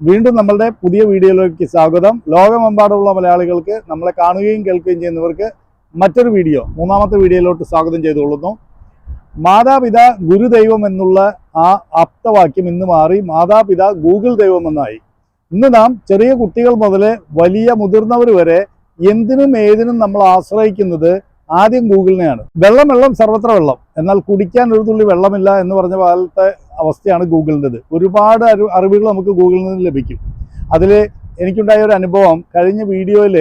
വീണ്ടും നമ്മളുടെ പുതിയ വീഡിയോയിലേക്ക് സ്വാഗതം. ലോകമെമ്പാടുമുള്ള മലയാളികൾക്ക് നമ്മളെ കാണുകയും കേൾക്കുകയും ചെയ്യുന്നവർക്ക് മറ്റൊരു വീഡിയോ മൂന്നാമത്തെ വീഡിയോയിലോട്ട് സ്വാഗതം ചെയ്തുകൊള്ളുന്നു. മാതാപിതാ ഗുരുദൈവം എന്നുള്ള ആ ആപ്തവാക്യം ഇന്ന് മാറി. മാതാപിതാ ഗൂഗിൾ ദൈവം എന്നായി. ഇന്ന് നാം ചെറിയ കുട്ടികൾ മുതൽ വലിയ മുതിർന്നവർ വരെ എന്തിനും ഏതിനും നമ്മൾ ആശ്രയിക്കുന്നത് ആദ്യം ഗൂഗിളിനെയാണ് വെള്ളം വെള്ളം സർവത്ര വെള്ളം. എന്നാൽ കുടിക്കാൻ ഒരു തുള്ളി വെള്ളമില്ല എന്ന് പറഞ്ഞ കാലത്തെ അവസ്ഥയാണ് ഗൂഗിളിന്റെത്. ഒരുപാട് അറിവ് അറിവുകൾ നമുക്ക് ഗൂഗിളിൽ നിന്ന് ലഭിക്കും. അതിൽ എനിക്കുണ്ടായ ഒരു അനുഭവം കഴിഞ്ഞ വീഡിയോയിൽ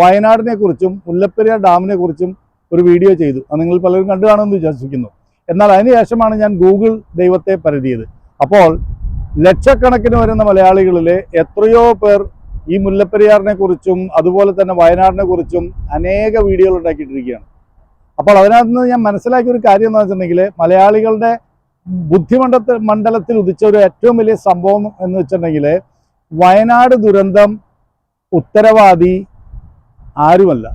വയനാടിനെ കുറിച്ചും മുല്ലപ്പെരിയാർ ഡാമിനെ കുറിച്ചും ഒരു വീഡിയോ ചെയ്തു. അത് നിങ്ങൾ പലരും കണ്ടു കാണുമെന്ന് വിശ്വസിക്കുന്നു. എന്നാൽ അതിനുശേഷമാണ് ഞാൻ ഗൂഗിൾ ദൈവത്തെ പരതിയത്. അപ്പോൾ ലക്ഷക്കണക്കിന് വരുന്ന മലയാളികളിലെ എത്രയോ പേർ ഈ മുല്ലപ്പെരിയാറിനെ കുറിച്ചും അതുപോലെ തന്നെ വയനാടിനെ കുറിച്ചും അനേക വീഡിയോകൾ ഉണ്ടാക്കിയിട്ടിരിക്കുകയാണ്. അപ്പോൾ അതിനകത്ത് നിന്ന് ഞാൻ മനസ്സിലാക്കിയ ഒരു കാര്യം എന്ന് വെച്ചിട്ടുണ്ടെങ്കിൽ മലയാളികളുടെ ബുദ്ധിമണ്ഡത്തിൽ മണ്ഡലത്തിൽ ഉദിച്ച ഒരു ഏറ്റവും വലിയ സംഭവം എന്ന് വെച്ചിട്ടുണ്ടെങ്കിൽ വയനാട് ദുരന്തം ഉത്തരവാദി ആരുമല്ല.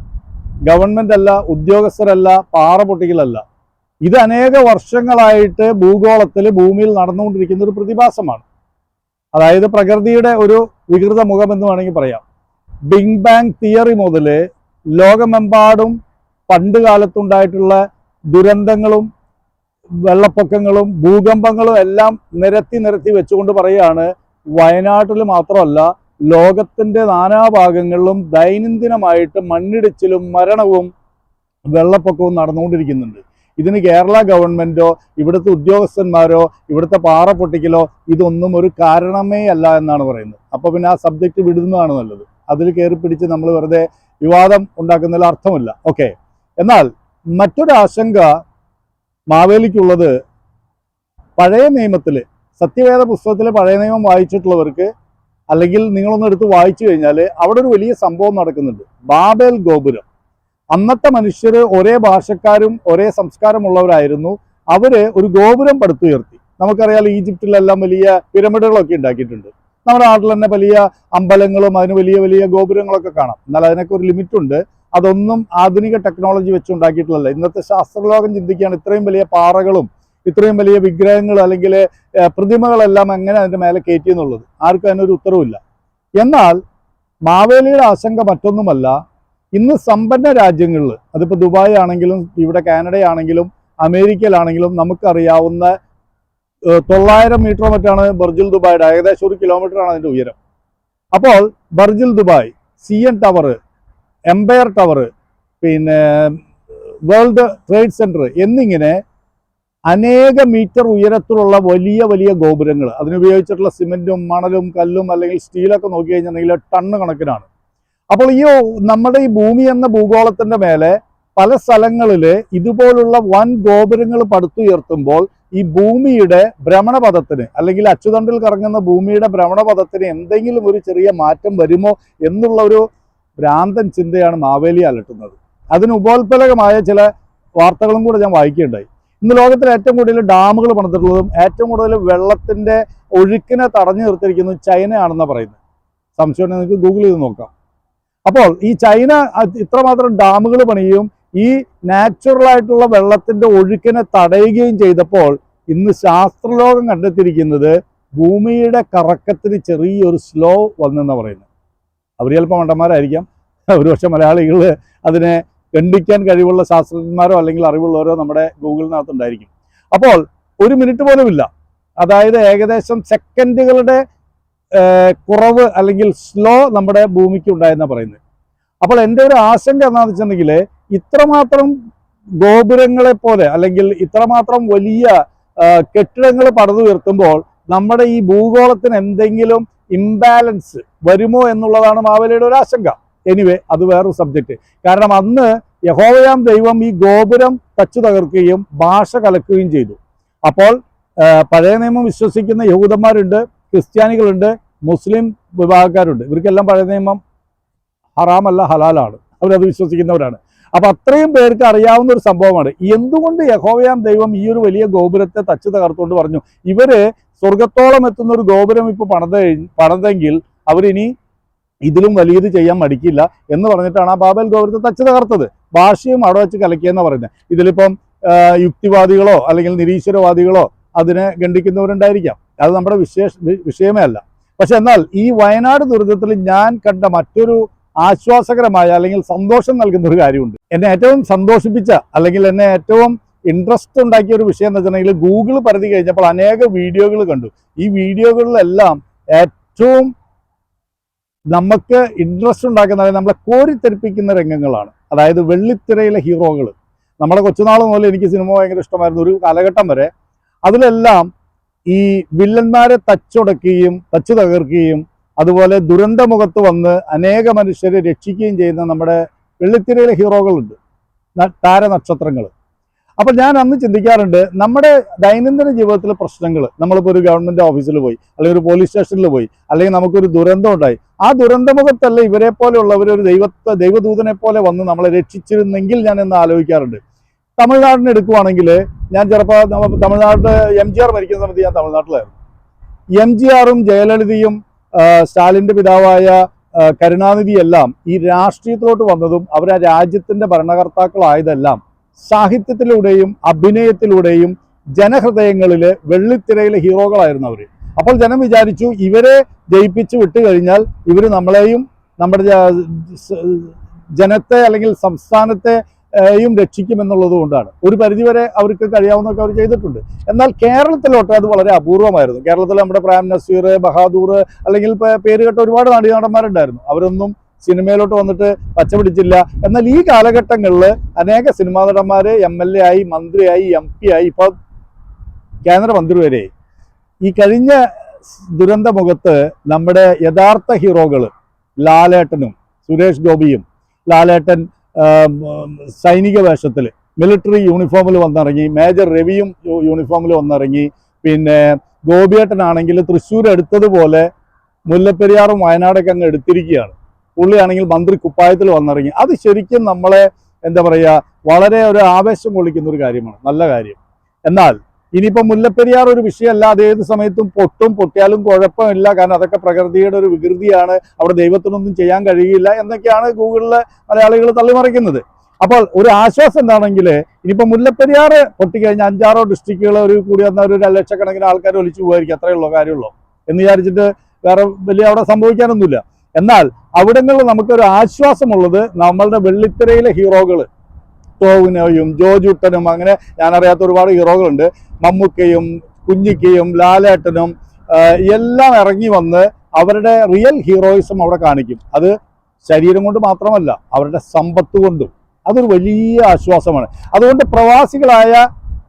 ഗവൺമെന്റ് അല്ല ഉദ്യോഗസ്ഥരല്ല പാറ പൊട്ടിക്കലല്ല. ഇത് അനേക വർഷങ്ങളായിട്ട് ഭൂഗോളത്തിൽ ഭൂമിയിൽ നടന്നുകൊണ്ടിരിക്കുന്ന ഒരു പ്രതിഭാസമാണ്. അതായത് പ്രകൃതിയുടെ ഒരു വികൃത മുഖം എന്ന് വേണമെങ്കിൽ പറയാം. ബിങ് ബാങ് തിയറി മുതൽ ലോകമെമ്പാടും പണ്ട് കാലത്തുണ്ടായിട്ടുള്ള ദുരന്തങ്ങളും വെള്ളപ്പൊക്കങ്ങളും ഭൂകമ്പങ്ങളും എല്ലാം നിരത്തി നിരത്തി വെച്ചുകൊണ്ട് പറയുകയാണ് വയനാട്ടിൽ മാത്രമല്ല ലോകത്തിന്റെ നാനാഭാഗങ്ങളിലും ദൈനംദിനമായിട്ട് മണ്ണിടിച്ചിലും മരണവും വെള്ളപ്പൊക്കവും നടന്നുകൊണ്ടിരിക്കുന്നുണ്ട്. ഇതിന് കേരള ഗവൺമെന്റോ ഇവിടുത്തെ ഉദ്യോഗസ്ഥന്മാരോ ഇവിടുത്തെ പാറ പൊട്ടിക്കലോ ഇതൊന്നും ഒരു കാരണമേ അല്ല എന്നാണ് പറയുന്നത്. അപ്പോൾ പിന്നെ ആ സബ്ജക്റ്റ് വിടുന്നതാണ് നല്ലത്. അതിൽ കയറി പിടിച്ച് നമ്മൾ വെറുതെ വിവാദം ഉണ്ടാക്കുന്നതിൽ അർത്ഥമില്ല. ഓക്കെ എന്നാൽ മറ്റൊരാശങ്ക മാവേലിക്കുള്ളത് പഴയ നിയമത്തിൽ സത്യവേദ പുസ്തകത്തിലെ പഴയ നിയമം വായിച്ചിട്ടുള്ളവർക്ക് അല്ലെങ്കിൽ നിങ്ങളൊന്ന് എടുത്ത് വായിച്ചു കഴിഞ്ഞാൽ അവിടെ ഒരു വലിയ സംഭവം നടക്കുന്നുണ്ട്. ബാബേൽ ഗോപുരം. അന്നത്തെ മനുഷ്യർ ഒരേ ഭാഷക്കാരും ഒരേ സംസ്കാരമുള്ളവരായിരുന്നു. അവർ ഒരു ഗോപുരം പടുത്തുയർത്തി. നമുക്കറിയാം ഈജിപ്തിലെല്ലാം വലിയ പിരമിഡുകളൊക്കെ ഉണ്ടാക്കിയിട്ടുണ്ട്. നമ്മുടെ നാട്ടിൽ തന്നെ വലിയ അമ്പലങ്ങളും അതിന് വലിയ വലിയ ഗോപുരങ്ങളൊക്കെ കാണാം. എന്നാൽ അതിനൊക്കെ ഒരു ലിമിറ്റ് ഉണ്ട് അതൊന്നും ആധുനിക ടെക്നോളജി വെച്ച് ഉണ്ടാക്കിയിട്ടുള്ളതല്ല. ഇന്നത്തെ ശാസ്ത്രലോകം ചിന്തിക്കുകയാണ് ഇത്രയും വലിയ പാറകളും ഇത്രയും വലിയ വിഗ്രഹങ്ങൾ അല്ലെങ്കിൽ പ്രതിമകളെല്ലാം എങ്ങനെ അതിന്റെ മേലെ കയറ്റി എന്നുള്ളത്? ആർക്കും അതിനൊരു ഉത്തരവില്ല എന്നാൽ മാവേലിയുടെ ആശങ്ക മറ്റൊന്നുമല്ല. ഇന്ന് സമ്പന്ന രാജ്യങ്ങളിൽ അതിപ്പോൾ ദുബായ് ആണെങ്കിലും ഇവിടെ കാനഡയാണെങ്കിലും അമേരിക്കയിലാണെങ്കിലും നമുക്കറിയാവുന്ന തൊള്ളായിരം മീറ്റർ മറ്റാണ് ബർജിൽ ദുബായുടെ ഏകദേശം ഒരു കിലോമീറ്റർ ആണ് അതിന്റെ ഉയരം. അപ്പോൾ ബർജിൽ Dubai C N tower empire tower പിന്നെ വേൾഡ് ട്രേഡ് സെന്റർ എന്നിങ്ങനെ അനേക മീറ്റർ ഉയരത്തിലുള്ള വലിയ വലിയ ഗോപുരങ്ങൾ. അതിനുപയോഗിച്ചിട്ടുള്ള സിമെന്റും മണലും കല്ലും അല്ലെങ്കിൽ സ്റ്റീലൊക്കെ നോക്കി കഴിഞ്ഞിട്ടുണ്ടെങ്കിൽ ടണ്ണ് കണക്കിനാണ്. അപ്പോൾ ഈ നമ്മുടെ ഈ ഭൂമി എന്ന ഭൂഗോളത്തിന്റെ മേലെ പല സ്ഥലങ്ങളിൽ ഇതുപോലുള്ള വൻ ഗോപുരങ്ങൾ പടുത്തുയർത്തുമ്പോൾ ഈ ഭൂമിയുടെ ഭ്രമണപഥത്തിന് അല്ലെങ്കിൽ അച്ചുതണ്ടിൽ കറങ്ങുന്ന ഭൂമിയുടെ ഭ്രമണപഥത്തിന് എന്തെങ്കിലും ഒരു ചെറിയ മാറ്റം വരുമോ എന്നുള്ള ഒരു ഭ്രാന്തൻ ചിന്തയാണ് മാവേലി അലട്ടുന്നത്. അതിന് ഉപോത്പലകമായ ചില വാർത്തകളും കൂടെ ഞാൻ വായിക്കുകയുണ്ടായി. ഇന്ന് ലോകത്തിൽ ഏറ്റവും കൂടുതൽ ഡാമുകൾ പണിതിട്ടുള്ളതും ഏറ്റവും കൂടുതൽ വെള്ളത്തിന്റെ ഒഴുക്കിനെ തടഞ്ഞു നിർത്തിയിരിക്കുന്നത് ചൈനയാണെന്നാണ് പറയുന്നത്. സംശയം നിങ്ങൾക്ക് ഗൂഗിൾ ചെയ്ത് നോക്കാം. അപ്പോൾ ഈ ചൈന ഇത്രമാത്രം ഡാമുകൾ പണിയുകയും ഈ നാച്ചുറൽ ആയിട്ടുള്ള വെള്ളത്തിന്റെ ഒഴുക്കിനെ തടയുകയും ചെയ്തപ്പോൾ ഇന്ന് ശാസ്ത്രലോകം കണ്ടെത്തിയിരിക്കുന്നത് ഭൂമിയുടെ കറക്കത്തിന് ചെറിയൊരു സ്ലോ വന്നെന്നാണ് പറയുന്നത്. അവർ ചിലപ്പോൾ മണ്ടന്മാരായിരിക്കാം. ഒരുപക്ഷെ മലയാളികൾ അതിനെ കണ്ടിക്കാൻ കഴിവുള്ള ശാസ്ത്രജ്ഞന്മാരോ അല്ലെങ്കിൽ അറിവുള്ളവരോ നമ്മുടെ ഗൂഗിളിനകത്തുണ്ടായിരിക്കും. അപ്പോൾ ഒരു മിനിറ്റ് പോലുമില്ല. അതായത് ഏകദേശം സെക്കൻഡുകളുടെ കുറവ് അല്ലെങ്കിൽ സ്ലോ നമ്മുടെ ഭൂമിക്ക് ഉണ്ടായെന്നാണ് പറയുന്നത്. അപ്പോൾ എന്റെ ഒരു ആശങ്ക എന്താണെന്ന് വെച്ചിട്ടുണ്ടെങ്കിൽ ഇത്രമാത്രം ഗോപുരങ്ങളെ പോലെ അല്ലെങ്കിൽ ഇത്രമാത്രം വലിയ കെട്ടിടങ്ങൾ പടുതുയർത്തുമ്പോൾ നമ്മുടെ ഈ ഭൂഗോളത്തിന് എന്തെങ്കിലും ഇംബാലൻസ് വരുമോ എന്നുള്ളതാണ് മാവേലിയുടെ ഒരു ആശങ്ക. എനിവേ അത് വേറൊരു സബ്ജക്റ്റ് കാരണം അന്ന് യഹോവയാം ദൈവം ഈ ഗോപുരം തച്ചു തകർക്കുകയും ഭാഷ കലക്കുകയും ചെയ്തു. അപ്പോൾ പഴയ നിയമം വിശ്വസിക്കുന്ന യഹൂദന്മാരുണ്ട് ക്രിസ്ത്യാനികളുണ്ട് മുസ്ലിം വിഭാഗക്കാരുണ്ട്. ഇവർക്കെല്ലാം പഴയ നിയമം ഹറാമല്ല ഹലാലാണ്. അവരത് വിശ്വസിക്കുന്നവരാണ്. അപ്പൊ അത്രയും പേർക്ക് അറിയാവുന്ന ഒരു സംഭവമാണ്. എന്തുകൊണ്ട് യഹോവയാം ദൈവം ഈ ഒരു വലിയ ഗോപുരത്തെ തച്ചു തകർത്തുകൊണ്ട് പറഞ്ഞു? ഇവർ സ്വർഗത്തോളം എത്തുന്ന ഒരു ഗോപുരം ഇപ്പൊ പണിത പണിതെങ്കിൽ അവരിനി ഇതിലും വലിയത് ചെയ്യാൻ മടിക്കില്ല എന്ന് പറഞ്ഞിട്ടാണ് ആ ബാബൽ ഗോപുരത്തെ തച്ചു തകർത്തത്. ഭാഷയും അവിടെ വെച്ച് കലക്കിയെന്ന് പറയുന്നത്. ഇതിലിപ്പം യുക്തിവാദികളോ അല്ലെങ്കിൽ നിരീശ്വരവാദികളോ അതിനെ ഖണ്ഡിക്കുന്നവരുണ്ടായിരിക്കാം. അത് നമ്മുടെ വിശേഷ വിഷയമേ അല്ല. പക്ഷെ എന്നാൽ ഈ വയനാട് ദുരിതത്തിൽ ഞാൻ കണ്ട മറ്റൊരു ആശ്വാസകരമായ അല്ലെങ്കിൽ സന്തോഷം നൽകുന്ന ഒരു കാര്യമുണ്ട്. എന്നെ ഏറ്റവും സന്തോഷിപ്പിച്ച അല്ലെങ്കിൽ എന്നെ ഏറ്റവും ഇൻട്രസ്റ്റ് ഉണ്ടാക്കിയ ഒരു വിഷയം എന്ന് വെച്ചിട്ടുണ്ടെങ്കിൽ ഗൂഗിൾ പരിധി കഴിഞ്ഞപ്പോൾ അനേക വീഡിയോകൾ കണ്ടു. ഈ വീഡിയോകളിലെല്ലാം ഏറ്റവും നമുക്ക് ഇൻട്രസ്റ്റ് ഉണ്ടാക്കുന്ന നമ്മളെ കോരിത്തെരിപ്പിക്കുന്ന രംഗങ്ങളാണ്. അതായത് വെള്ളിത്തിരയിലെ ഹീറോകൾ നമ്മുടെ കൊച്ചുനാൾ മുതൽ എനിക്ക് സിനിമ ഭയങ്കര ഇഷ്ടമായിരുന്നു ഒരു കാലഘട്ടം വരെ. അതിലെല്ലാം ഈ വില്ലന്മാരെ തച്ചുടക്കുകയും തച്ചു തകർക്കുകയും അതുപോലെ ദുരന്തമുഖത്ത് വന്ന് അനേക മനുഷ്യരെ രക്ഷിക്കുകയും ചെയ്യുന്ന നമ്മുടെ വെള്ളിത്തിരയിലെ ഹീറോകളുണ്ട്. താരനക്ഷത്രങ്ങൾ അപ്പൊ ഞാൻ അന്ന് ചിന്തിക്കാറുണ്ട് നമ്മുടെ ദൈനംദിന ജീവിതത്തിലെ പ്രശ്നങ്ങൾ നമ്മളിപ്പോൾ ഒരു ഗവൺമെന്റ് ഓഫീസിൽ പോയി അല്ലെങ്കിൽ ഒരു പോലീസ് സ്റ്റേഷനിൽ പോയി അല്ലെങ്കിൽ നമുക്കൊരു ദുരന്തം ഉണ്ടായി. ആ ദുരന്തമുഖത്തല്ല ഇവരെ പോലെയുള്ളവർ ഒരു ദൈവത്തെ ദൈവദൂതനെ പോലെ വന്ന് നമ്മളെ രക്ഷിച്ചിരുന്നെങ്കിൽ ഞാൻ എന്ന് ആലോചിക്കാറുണ്ട്. തമിഴ്നാടിനെ എടുക്കുവാണെങ്കിൽ ഞാൻ ചിലപ്പോൾ തമിഴ്നാട് എം ജി ആർ മരിക്കുന്ന സമയത്ത് ഞാൻ തമിഴ്നാട്ടിലായിരുന്നു. എം ജി ആറും ജയലളിതയും സ്റ്റാലിന്റെ പിതാവായ കരുണാനിധിയെല്ലാം ഈ രാഷ്ട്രീയത്തിലോട്ട് വന്നതും അവർ ആ രാജ്യത്തിന്റെ ഭരണകർത്താക്കളായതെല്ലാം സാഹിത്യത്തിലൂടെയും അഭിനയത്തിലൂടെയും ജനഹൃദയങ്ങളിൽ വെള്ളിത്തിരയിലെ ഹീറോകളായിരുന്നു അവർ അപ്പോൾ ജനം വിചാരിച്ചു ഇവരെ ജയിപ്പിച്ചു വിട്ടു കഴിഞ്ഞാൽ ഇവർ നമ്മളെയും നമ്മുടെ ജനത്തെ അല്ലെങ്കിൽ സംസ്ഥാനത്തെ യും രക്ഷിക്കുമെന്നുള്ളത് കൊണ്ടാണ്. ഒരു പരിധിവരെ അവർക്ക് കഴിയാവുന്നൊക്കെ അവർ ചെയ്തിട്ടുണ്ട്. എന്നാൽ കേരളത്തിലോട്ട് അത് വളരെ അപൂർവമായിരുന്നു. കേരളത്തിൽ നമ്മുടെ പ്രാം നസീർ ബഹാദൂർ അല്ലെങ്കിൽ പേരുകെട്ട പേര് കേട്ട ഒരുപാട് നടന്മാരുണ്ടായിരുന്നു അവരൊന്നും സിനിമയിലോട്ട് വന്നിട്ട് പച്ചപിടിച്ചില്ല. എന്നാൽ ഈ കാലഘട്ടങ്ങളിൽ അനേക സിനിമാ നടന്മാർ എം എൽ എ ആയി മന്ത്രിയായി എം പി ആയി ഇപ്പോൾ കേന്ദ്രമന്ത്രി വരെ. ഈ കഴിഞ്ഞ ദുരന്തമുഖത്ത് നമ്മുടെ യഥാർത്ഥ ഹീറോകൾ ലാലേട്ടനും സുരേഷ് ഗോപിയും ലാലേട്ടൻ സൈനിക വേഷത്തിൽ മിലിറ്ററി യൂണിഫോമിൽ വന്നിറങ്ങി മേജർ രവിയും യൂണിഫോമിൽ വന്നിറങ്ങി പിന്നെ ഗോപിയേട്ടനാണെങ്കിൽ തൃശ്ശൂർ എടുത്തതുപോലെ മുല്ലപ്പെരിയാറും വയനാടൊക്കെ അങ്ങ് എടുത്തിരിക്കുകയാണ്. പുള്ളിയാണെങ്കിൽ മന്ത്രി കുപ്പായത്തിൽ വന്നിറങ്ങി. അത് ശരിക്കും നമ്മളെ എന്താ പറയുക വളരെ ഒരു ആവേശം കൊള്ളിക്കുന്ന ഒരു കാര്യമാണ്. നല്ല കാര്യം. എന്നാൽ ഇനിയിപ്പോൾ മുല്ലപ്പെരിയാർ ഒരു വിഷയമല്ല അത് ഏത് സമയത്തും പൊട്ടും പൊട്ടിയാലും കുഴപ്പമില്ല. കാരണം അതൊക്കെ പ്രകൃതിയുടെ ഒരു വികൃതിയാണ്. അവിടെ ദൈവത്തിനൊന്നും ചെയ്യാൻ കഴിയില്ല എന്നൊക്കെയാണ് ഗൂഗിളിലെ മലയാളികൾ തള്ളിമറിക്കുന്നത്. അപ്പോൾ ഒരു ആശ്വാസം എന്താണെങ്കിൽ ഇനിയിപ്പോൾ മുല്ലപ്പെരിയാർ പൊട്ടിക്കഴിഞ്ഞാൽ അഞ്ചാറോ ഡിസ്ട്രിക്റ്റുകൾ ഒരു കൂടി വന്ന ഒരു ലക്ഷക്കണക്കിന് ആൾക്കാർ ഒലിച്ചു പോകുമായിരിക്കും അത്രയേ കാര്യമുള്ളൂ. എന്ന് വിചാരിച്ചിട്ട് വേറെ വലിയ അവിടെ സംഭവിക്കാനൊന്നുമില്ല. എന്നാൽ അവിടങ്ങളിൽ നമുക്കൊരു ആശ്വാസമുള്ളത് നമ്മളുടെ വെള്ളിത്തിരയിലെ ഹീറോകൾ ടോവിനോയും ജോജുട്ടനും അങ്ങനെ ഞാനറിയാത്ത ഒരുപാട് ഹീറോകളുണ്ട്. മമ്മൂക്കയും കുഞ്ഞിക്കയും ലാലേട്ടനും എല്ലാം ഇറങ്ങി വന്ന് അവരുടെ റിയൽ ഹീറോയിസം അവിടെ കാണിക്കും. അത് ശരീരം കൊണ്ട് മാത്രമല്ല അവരുടെ സമ്പത്ത് കൊണ്ടും. അതൊരു വലിയ ആശ്വാസമാണ്. അതുകൊണ്ട് പ്രവാസികളായ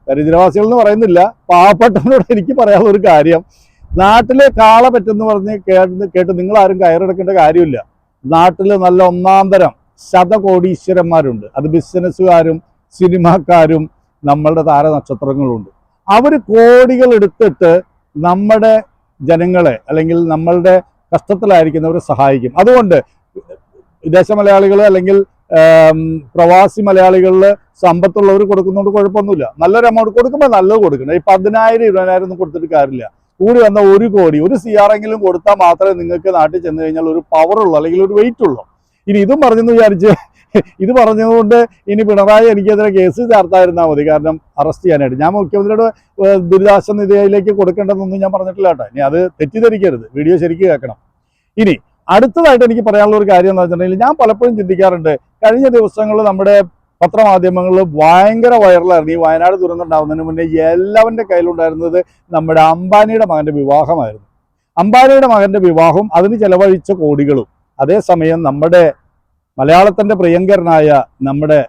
ദരിദ്രവാസികൾ എന്ന് പറയുന്നില്ല പാവപ്പെട്ടവരോട് എനിക്ക് പറയാനുള്ള ഒരു കാര്യം നാട്ടിലെ കാള പറ്റെന്ന് പറഞ്ഞ് കേട്ട് കേട്ട് നിങ്ങൾ ആരും കയറെടുക്കേണ്ട കാര്യമില്ല. നാട്ടിൽ നല്ല ഒന്നാം തരം ശതകോടീശ്വരന്മാരുണ്ട്. അത് ബിസിനസ്സുകാരും സിനിമാക്കാരും നമ്മളുടെ താരനക്ഷത്രങ്ങളുണ്ട് അവർ കോടികൾ എടുത്തിട്ട് നമ്മുടെ ജനങ്ങളെ അല്ലെങ്കിൽ നമ്മളുടെ കഷ്ടത്തിലായിരിക്കുന്നവരെ സഹായിക്കും. അതുകൊണ്ട് വിദേശ മലയാളികൾ അല്ലെങ്കിൽ പ്രവാസി മലയാളികളിൽ സമ്പത്തുള്ളവർ കൊടുക്കുന്നതുകൊണ്ട് കുഴപ്പമൊന്നുമില്ല. നല്ലൊരു എമൗണ്ട് കൊടുക്കുമ്പോൾ നല്ലത് കൊടുക്കണം. ഈ പതിനായിരം ഇരുപതിനായിരം ഒന്നും കൊടുത്തിട്ട് കാര്യമില്ല. കൂടി വന്ന ഒരു കോടി ഒരു സി ആറെങ്കിലും കൊടുത്താൽ മാത്രമേ നിങ്ങൾക്ക് നാട്ടിൽ ചെന്ന് കഴിഞ്ഞാൽ ഒരു പവർ ഉള്ളൂ അല്ലെങ്കിൽ ഒരു വെയിറ്റ് ഉള്ളൂ. ഇനി ഇതും പറഞ്ഞെന്ന് വിചാരിച്ച് ഇത് പറഞ്ഞതുകൊണ്ട് ഇനി പിണറായി എനിക്കെതിരെ കേസ് ചേർത്തായിരുന്നാൽ മതി. കാരണം അറസ്റ്റ് ചെയ്യാനായിട്ട്. ഞാൻ മുഖ്യമന്ത്രിയുടെ ദുരിതാശ്വാസ നിധിയിലേക്ക് കൊടുക്കേണ്ടതെന്നൊന്നും ഞാൻ പറഞ്ഞിട്ടില്ല കേട്ടോ. ഇനി അത് തെറ്റിദ്ധരിക്കരുത്. വീഡിയോ ശരിക്കും കേൾക്കണം. ഇനി അടുത്തതായിട്ട് എനിക്ക് പറയാനുള്ള ഒരു കാര്യം എന്ന് വെച്ചിട്ടുണ്ടെങ്കിൽ ഞാൻ പലപ്പോഴും ചിന്തിക്കാറുണ്ട് കഴിഞ്ഞ ദിവസങ്ങളിൽ നമ്മുടെ പത്രമാധ്യമങ്ങളിൽ ഭയങ്കര വൈറലായിരുന്നു. ഈ വയനാട് ദുരന്തം ഉണ്ടാകുന്നതിന് മുന്നേ എല്ലാവരുടെ കയ്യിലുണ്ടായിരുന്നത് നമ്മുടെ അംബാനിയുടെ മകന്റെ വിവാഹമായിരുന്നു. അംബാനിയുടെ മകന്റെ വിവാഹം അതിന് ചെലവഴിച്ച കോടികളും. അതേസമയം നമ്മുടെ മലയാളത്തിന്റെ പ്രിയങ്കരനായ നമ്മുടെ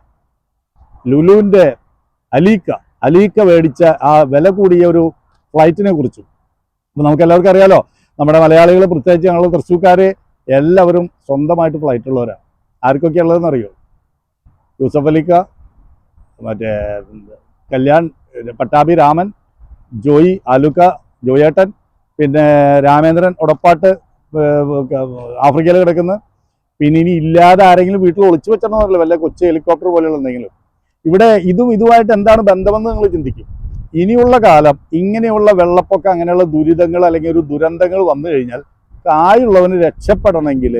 ലുലുവിന്റെ അലീക്ക അലീക്ക മേടിച്ച ആ വില കൂടിയ ഒരു ഫ്ലൈറ്റിനെ കുറിച്ചും. നമുക്ക് എല്ലാവർക്കും അറിയാലോ നമ്മുടെ മലയാളികൾ പ്രത്യേകിച്ച് ഞങ്ങൾ തൃശ്ശൂക്കാര് എല്ലാവരും സ്വന്തമായിട്ട് ഫ്ലൈറ്റ് ഉള്ളവരാണ് ആർക്കൊക്കെ ഉള്ളതെന്ന് അറിയോ യൂസഫ് അലിക്ക മറ്റേ കല്യാൺ പട്ടാഭി രാമൻ ജോയി ആലുക്ക ജോയേട്ടൻ പിന്നെ രാമേന്ദ്രൻ ഉടപ്പാട്ട് ആഫ്രിക്കയിൽ കിടക്കുന്ന പിന്നെ ഇനി ഇല്ലാതെ ആരെങ്കിലും വീട്ടിൽ ഒളിച്ചു വെച്ചിട്ടുണ്ടോ വല്ല കൊച്ചു ഹെലികോപ്റ്റർ പോലെയുള്ള എന്തെങ്കിലും. ഇവിടെ ഇതും ഇതുമായിട്ട് എന്താണ് ബന്ധമെന്ന് നിങ്ങൾ ചിന്തിക്കും. ഇനിയുള്ള കാലം ഇങ്ങനെയുള്ള വെള്ളപ്പൊക്കം അങ്ങനെയുള്ള ദുരിതങ്ങൾ അല്ലെങ്കിൽ ഒരു ദുരന്തങ്ങൾ വന്നു കഴിഞ്ഞാൽ കായുള്ളവന് രക്ഷപ്പെടണമെങ്കിൽ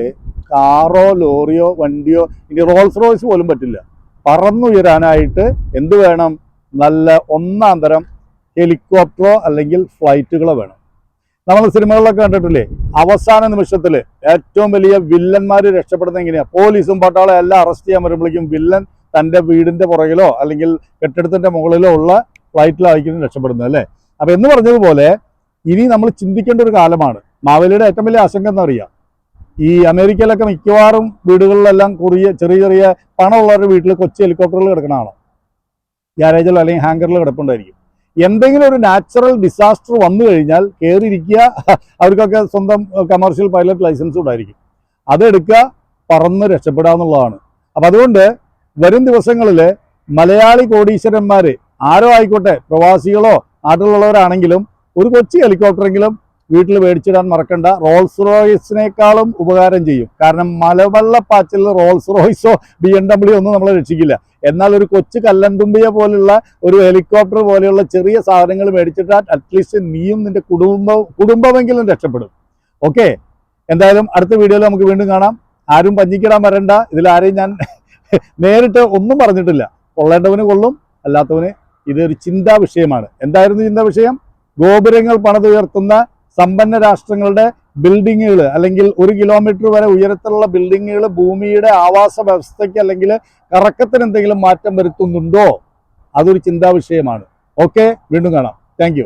കാറോ ലോറിയോ വണ്ടിയോ ഇനി റോൾസ് റോയ്സ് പോലും പറ്റില്ല. പറന്നുയരാനായിട്ട് എന്ത് വേണം? നല്ല ഒന്നാം തരം ഹെലികോപ്റ്ററോ അല്ലെങ്കിൽ ഫ്ലൈറ്റുകളോ വേണം. നമ്മൾ സിനിമകളിലൊക്കെ കണ്ടിട്ടില്ലേ? അവസാന നിമിഷത്തിൽ ഏറ്റവും വലിയ വില്ലന്മാർ രക്ഷപ്പെടുന്നത് എങ്ങനെയാണ് പോലീസും പട്ടാളം എല്ലാം അറസ്റ്റ് ചെയ്യാൻ വരുമ്പോഴേക്കും വില്ലൻ തന്റെ വീടിന്റെ പുറകിലോ അല്ലെങ്കിൽ കെട്ടിടത്തിന്റെ മുകളിലോ ഉള്ള ഫ്ലൈറ്റിലായിരിക്കും രക്ഷപ്പെടുന്നത് അല്ലേ? അപ്പം എന്ന് പറഞ്ഞതുപോലെ ഇനി നമ്മൾ ചിന്തിക്കേണ്ട ഒരു കാലമാണ്. മാവേലിയുടെ ഏറ്റവും വലിയ ആശങ്ക എന്നറിയാം ഈ അമേരിക്കയിലൊക്കെ മിക്കവാറും വീടുകളിലെല്ലാം കുറിയ ചെറിയ ചെറിയ പണമുള്ളവരുടെ വീട്ടിൽ കൊച്ചു ഹെലികോപ്റ്ററുകൾ കിടക്കണതാണ് ഗ്യാരേജിലോ അല്ലെങ്കിൽ ഹാങ്കറിൽ കിടപ്പുണ്ടായിരിക്കും. എന്തെങ്കിലും ഒരു നാച്ചുറൽ ഡിസാസ്റ്റർ വന്നു കഴിഞ്ഞാൽ കയറിയിരിക്കുക അവർക്കൊക്കെ സ്വന്തം കമേഴ്ഷ്യൽ പൈലറ്റ് ലൈസൻസ് ഉണ്ടായിരിക്കും. അതെടുക്കുക പറന്ന് രക്ഷപ്പെടുക എന്നുള്ളതാണ്. അപ്പം അതുകൊണ്ട് വരും ദിവസങ്ങളിൽ മലയാളി കോടീശ്വരന്മാർ ആരോ ആയിക്കോട്ടെ പ്രവാസികളോ നാട്ടിലുള്ളവരാണെങ്കിലും ഒരു കൊച്ചു ഹെലികോപ്റ്ററെങ്കിലും വീട്ടിൽ മേടിച്ചിടാൻ മറക്കണ്ട. റോൾസ് റോയ്സിനേക്കാളും ഉപകാരം ചെയ്യും. കാരണം മലവെള്ളപ്പാച്ചിൽ റോൾസ് റോയ്സോ ബി എം ഡബ്ല്യു ഒന്നും നമ്മളെ രക്ഷിക്കില്ല. എന്നാൽ ഒരു കൊച്ചു കല്ലൻതുമ്പിയെ പോലുള്ള ഒരു ഹെലികോപ്റ്റർ പോലെയുള്ള ചെറിയ സാധനങ്ങൾ മേടിച്ചിട്ടാൽ അറ്റ്ലീസ്റ്റ് നീയും നിന്റെ കുടുംബം കുടുംബമെങ്കിലും രക്ഷപ്പെടും. ഓക്കെ? എന്തായാലും അടുത്ത വീഡിയോയിൽ നമുക്ക് വീണ്ടും കാണാം. ആരും പഞ്ഞിക്കിടാൻ വരണ്ട. ഇതിൽ ആരെയും ഞാൻ നേരിട്ട് ഒന്നും പറഞ്ഞിട്ടില്ല. കൊള്ളേണ്ടവന് കൊള്ളും അല്ലാത്തവന് ഇതൊരു ചിന്താ വിഷയമാണ് എന്തായിരുന്നു ചിന്താ വിഷയം ഗോപുരങ്ങൾ പണിതുയർത്തുന്ന സമ്പന്ന രാഷ്ട്രങ്ങളുടെ ബിൽഡിങ്ങുകൾ അല്ലെങ്കിൽ ഒരു കിലോമീറ്റർ വരെ ഉയരത്തിലുള്ള ബിൽഡിങ്ങുകൾ ഭൂമിയുടെ ആവാസ വ്യവസ്ഥയ്ക്ക് അല്ലെങ്കിൽ കറക്കത്തിന് എന്തെങ്കിലും മാറ്റം വരുത്തുന്നുണ്ടോ? അതൊരു ചിന്താ വിഷയമാണ് ഓക്കെ വീണ്ടും കാണാം. താങ്ക്